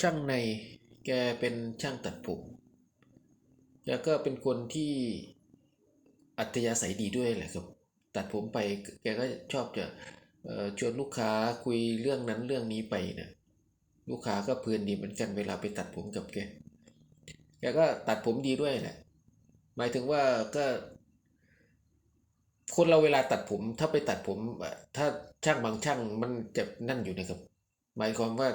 ช่างในแกเป็นช่างตัดผมแกก็เป็นคนที่อัธยาศัยดีด้วยแหละครับ ตัดผมไปแกก็ชอบจะชวนลูกค้าคุยเรื่องนั้นเรื่องนี้ไปนะลูกค้าก็เพลินดีเหมือนกันเวลาไปตัดผมกับแกแกก็ตัดผมดีด้วยแหละ หมายถึงว่าก็ คนเราเวลาตัดผม ถ้าไปตัดผม ถ้าช่างบางช่างมันจะนั่นอยู่นะครับ หมายความว่า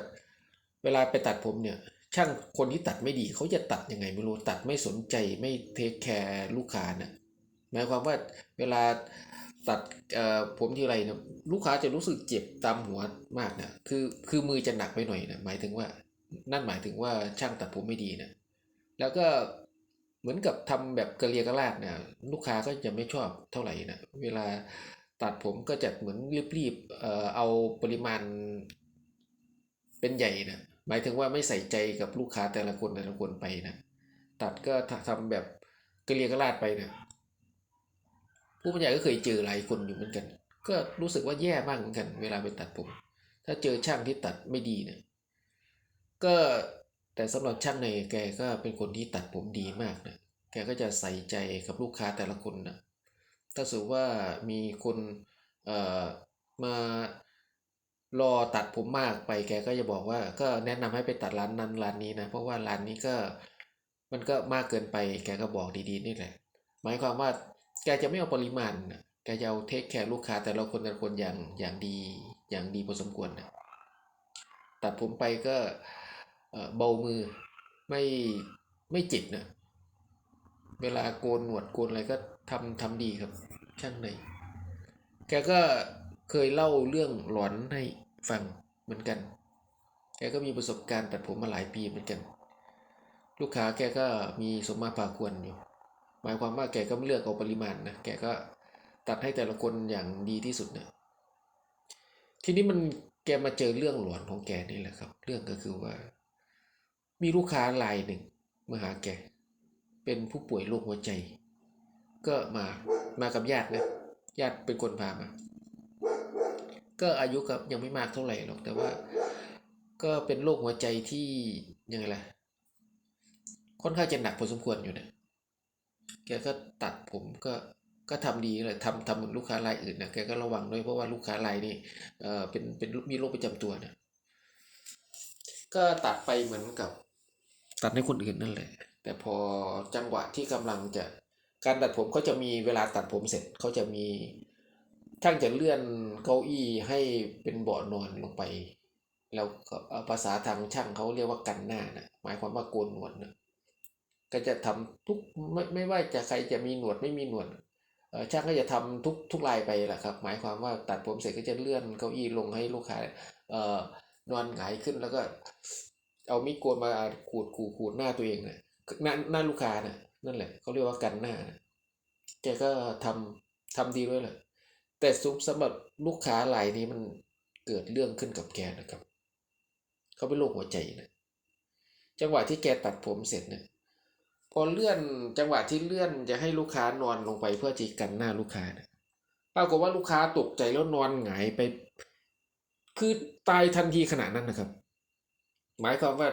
เวลาไปตัดผมเนี่ย ช่างคนที่ตัดไม่ดีเขาจะตัดยังไงไม่รู้ตัดไม่สนใจไม่เทคแคร์ลูกค้านะหมายความว่าเวลาตัดเอ่อผมที่ไรนี่ยลูกค้าจะรู้สึกเจ็บตามหัวมากนะคือคือมือจะหนักไปหน่อยนะหมายถึงว่า นั่นหมายถึงว่าช่างตัดผมไม่ดีนะแล้วก็เหมือนกับทำแบบกระเลียกระลาดนะลูกค้าก็จะไม่ชอบเท่าไหร่นะเวลาตัดผมก็จะเหมือนรีบๆเอ่อเอาปริมาณเป็นใหญ่นะ หมายถึงว่าไม่ใส่ใจกับลูกค้าแต่ละคนแต่ละคนไปนะ ตัดก็ทำแบบกระเรียกระลาดไปนะผู้บรรยายก็เคยเจอหลายคนอยู่เหมือนกัน ก็รู้สึกว่าแย่มากเหมือนกัน เวลาไปตัดผม ถ้าเจอช่างที่ตัดไม่ดีเนี่ยก็แต่สำหรับช่างในแกก็เป็นคนที่ตัดผมดีมากนะแกก็จะใส่ใจกับลูกค้าแต่ละคนนะถ้าสมมติว่ามีคนเอ่อมา รอตัดผมมากไปแกก็จะบอกว่า ก็แนะนำให้ไปตัดร้านนั้นร้านนี้นะ เพราะว่าร้านนี้ก็มันก็มากเกินไป แกก็บอกดีๆนี่แหละ หมายความว่าแกจะไม่เอาปริมาณนะแกจะเอาเทคแคร์ลูกค้าแต่ละคนแต่ละคนอย่างอย่างดีอย่างดีพอสมควรนะตัดผมไปก็เบามือไม่ไม่เจ็บนะเวลาโกนหนวดโกนอะไรก็ทำทำดีครับ ช่างในแกก็ เคยเล่าเรื่องหลอนให้ฟังเหมือนกัน แกก็มีประสบการณ์ตัดผมมาหลายปีเหมือนกัน ลูกค้าแกก็มีสมมาพาควรอยู่ หมายความว่าแกก็ไม่เลือกเอาปริมาณนะ แกก็ตัดให้แต่ละคนอย่างดีที่สุดนะ ทีนี้มันแกมาเจอเรื่องหลอนของแกนี่แหละครับ เรื่องก็คือว่า มีลูกค้ารายหนึ่งมาหาแก เป็นผู้ป่วยโรคหัวใจ ก็มา มากับญาตินะ ญาติเป็นคนพามา ก็อายุกับยังไม่มากเท่าไหร่หรอก แต่ว่า ก็เป็นโรคหัวใจที่ยังไงล่ะ ค่อนข้างจะหนักพอสมควรอยู่นะ แกก็ตัดผมก็ก็ทำดีเลยทำทำเหมือนลูกค้ารายอื่นนะแกก็ระวังด้วยเพราะว่าลูกค้ารายนี่เออเป็นเป็นมีโรคประจำตัวนะก็ตัดไปเหมือนกับ ตัดให้คนอื่นนั่นแหละ แต่พอจังหวะที่กำลังจะการตัดผมเขาจะมีเวลาตัดผมเสร็จเขาจะมี ช่างจะเลื่อนเก้าอี้ให้เป็นเบาะนอนลงไป แล้วภาษาทางช่างเขาเรียกว่ากันหน้านะหมายความว่าโกนหนวดนะก็จะทำทุกไม่ไม่ว่าจะใครจะมีหนวดไม่มีหนวดช่างก็จะทำทุกทุกรายไปแหละครับ หมายความว่าตัดผมเสร็จก็จะเลื่อนเก้าอี้ลงให้ลูกค้าเอ่อนอนหงายขึ้นแล้วก็ เอามีดโกนมาขูดขูดขูดหน้าตัวเองนะหน้าหน้าลูกค้านะนั่นแหละเขาเรียกว่ากันหน้านะแกก็ทำทำดีด้วยแหละ แต่สำหรับลูกค้ารายนี้มันเกิดเรื่องขึ้นกับแกนะครับ เขาเป็นโรคหัวใจนะจังหวะที่แกตัดผมเสร็จเนี่ยพอเลื่อนจังหวะที่เลื่อนจะให้ลูกค้านอนลงไปเพื่อจะกันหน้าลูกค้านะปรากฏว่าลูกค้าตกใจแล้วนอนหงายไป คือตายทันทีขนาดนั้นนะครับ หมายความว่า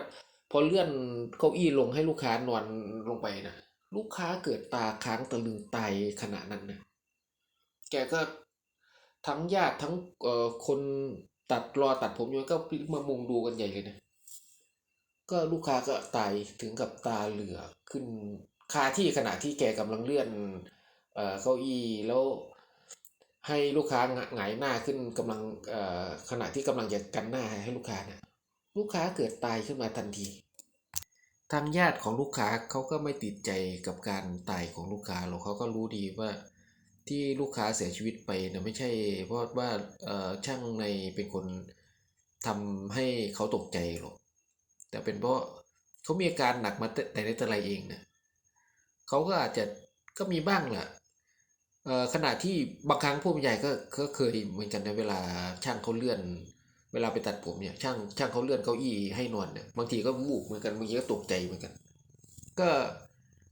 พอเลื่อนเก้าอี้ลงให้ลูกค้านอนลงไปนะลูกค้าเกิดตาค้างตะลึงตายขณะนั้นนะแกก็ ทั้งญาติทั้งเอ่อคนตัดรอตัดผมอยู่ก็มามุงดูกันใหญ่เลยนะ ก็ลูกค้าก็ตายถึงกับตาเหลือขึ้นคาที่ขณะที่แกกำลังเลื่อนเอ่อเก้าอี้แล้วให้ลูกค้าหงายหน้าขึ้นกำลังเอ่อขณะที่กำลังจะกันหน้าให้ลูกค้านะลูกค้าเกิดตายขึ้นมาทันทีทางญาติของลูกค้าเขาก็ไม่ติดใจกับการตายของลูกค้าหรอกเขาก็รู้ดีว่า ที่ลูกค้าเสียชีวิตไปเนี่ยไม่ใช่เพราะว่าช่างในเป็นคนทำให้เขาตกใจหรอก แต่เป็นเพราะเขามีอาการหนักมาแต่ในแต่ไรเองนะเขาก็อาจจะก็มีบ้างแหละขณะที่บางครั้งผู้บรรยายก็ก็เคยเหมือนกันในเวลาช่างเขาเลื่อน เวลาไปตัดผมเนี่ยช่างช่างเขาเลื่อนเก้าอี้ให้นอนเนี่ยบางทีก็วูบเหมือนกันบางทีก็ตกใจเหมือนกัน ก็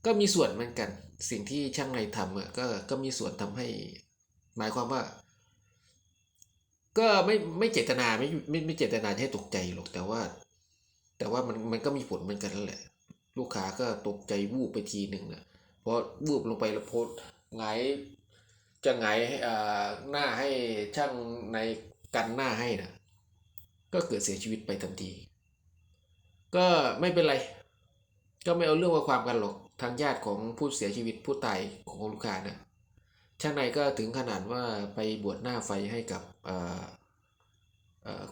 ก็มีส่วนเหมือนกัน สิ่งที่ช่างในทำอะก็ก็มีส่วนทำให้ หมายความว่า ก็ไม่ไม่เจตนาไม่ไม่ไม่เจตนาให้ตกใจหรอกแต่ว่า แต่ว่ามันมันก็มีผลเหมือนกันนั่นแหละ ลูกค้าก็ตกใจวูบไปทีหนึ่งนะเพราะวูบลงไปแล้วโพสหงจะหงอ่าหน้าให้ช่างในกันหน้าให้นะก็เกิดเสียชีวิตไปทันที ก็ไม่เป็นไร ก็ไม่เอาเรื่องว่าความกันหรอก ทางญาติของผู้เสียชีวิตผู้ตายของลูกค้าน่ะช่างในก็ถึงขนาดว่าไปบวชหน้าไฟให้กับ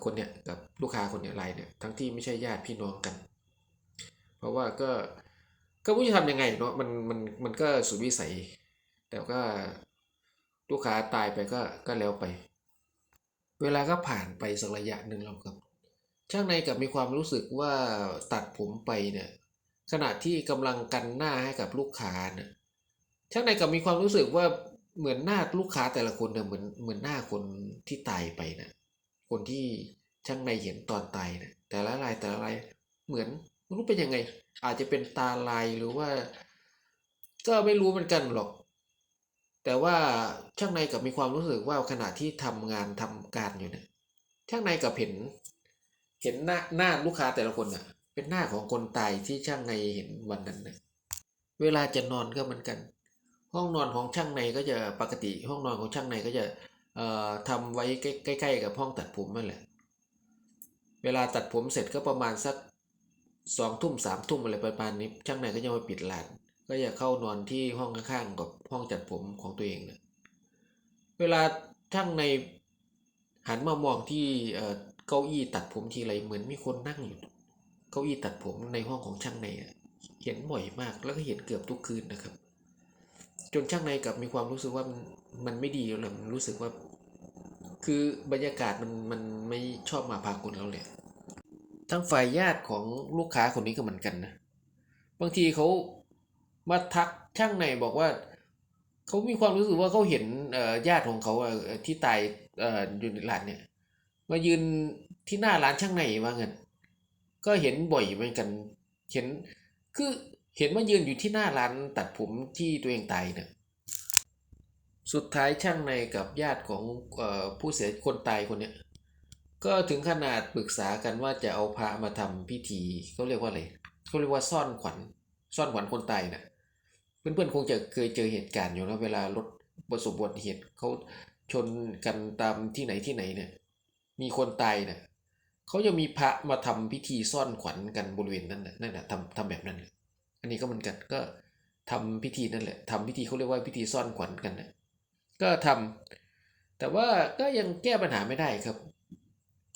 คนเนี่ยกับลูกค้าคนเนี่ยรายเนี่ยทั้งที่ไม่ใช่ญาติพี่น้องกัน เพราะว่าก็ก็ไม่รู้จะทำยังไงเนาะมันมันมันก็สุดวิสัย แต่ก็ลูกค้าตายไปก็ก็แล้วไป เวลาก็ผ่านไปสักระยะหนึ่งแล้วครับ ช่างในกับมีความรู้สึกว่าตัดผมไปเนี่ย ขณะที่กำลังกันหน้าให้กับลูกค้านี่ยช่างในกับมีความรู้สึกว่าเหมือนหน้าลูกค้าแต่ละคนเนี่ยเหมือนเหมือนหน้าคนที่ตายไปนะคนที่ช่างในเห็นตอนตายนะแต่ละรายแต่ละรายเหมือนไม่รู้เป็นยังไง อาจจะเป็นตาลายหรือว่า ก็ไม่รู้เหมือนกันหรอก แต่ว่าช่างในกับมีความรู้สึกว่าขณะที่ทำงานทำการอยู่เนี่ยช่างในกับเห็น เห็นหน้าหน้าลูกค้าแต่ละคนอะ เป็นหน้าของคนตายที่ช่างในเห็นวันนั้นนะเวลาจะนอนก็เหมือนกัน ห้องนอนของช่างในก็จะปกติ ห้องนอนของช่างในก็จะเอ่อทำไว้ใกล้ๆกับห้องตัดผมนั่นแหละ เวลาตัดผมเสร็จก็ประมาณสักสองทุ่มสามทุ่มอะไรประมาณนี้ ช่างในก็จะมาปิดร้าน ก็จะเข้านอนที่ห้องข้างๆกับห้องจัดผมของตัวเองนะเวลาช่างในหันมามองที่เก้าอี้ตัดผมทีไรเหมือนมีคนนั่งอยู่ เก้าอี้ตัดผมในห้องของช่างในเห็นบ่อยมากแล้วก็เห็นเกือบทุกคืนนะครับ จนช่างในกลับมีความรู้สึกว่ามันมันไม่ดีแล้วมันรู้สึกว่า คือบรรยากาศมันมันไม่ชอบมาพากลแล้วแหละทั้งฝ่ายญาติของลูกค้าคนนี้ก็เหมือนกันนะบางทีเขามาทักช่างในบอกว่าเขามีความรู้สึกว่าเขาเห็นญาติของเขาที่ตายเอ่ออยู่ในร้านเนี่ยมายืนที่หน้าร้านช่างในว่าเงิน ก็เห็นบ่อยเหมือนกัน เห็น คือเห็นว่ายืนอยู่ที่หน้าร้านตัดผมที่ตัวเองตายเนี่ย สุดท้ายช่างในกับญาติของออผู้เสียคนตายคนเนี้ย ก็ถึงขนาดปรึกษากันว่าจะเอาพระมาทำพิธีเขาเรียกว่าอะไรเขาเรียกว่าซ่อนขวัญ ซ่อนขวัญคนตายนะเพื่อนๆคงจะเคยเจอเหตุการณ์อยู่นะเวลารถประสบอุบัติเหตุเขาชนกันตามที่ไหนที่ไหนเนี่ย มีคนตายเนี่ย เขาจะมีพระมาทำพิธีซ่อนขวัญกันบริเวณนั้นนั่นแหละทำทำแบบนั้นเลยอันนี้ก็เหมือนกันก็ทำพิธีนั่นแหละทำพิธีเขาเรียกว่าพิธีซ่อนขวัญกันนะก็ทำแต่ว่าก็ยังแก้ปัญหาไม่ได้ครับ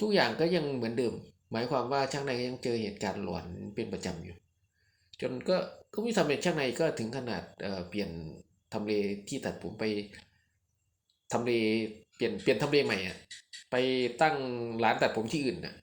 ทุกอย่างก็ยังเหมือนเดิม หมายความว่าช่างในก็ยังเจอเหตุการณ์หลอนเป็นประจำอยู่ จนก็ก็ไม่ทำเป็นช่างในก็ถึงขนาดเเปลี่ยนทำเลที่ตัดผมไปทำเลเปลี่ยนเปลี่ยนทำเลใหม่อะ ตั้งร้านตัดผมที่อื่นน่ะ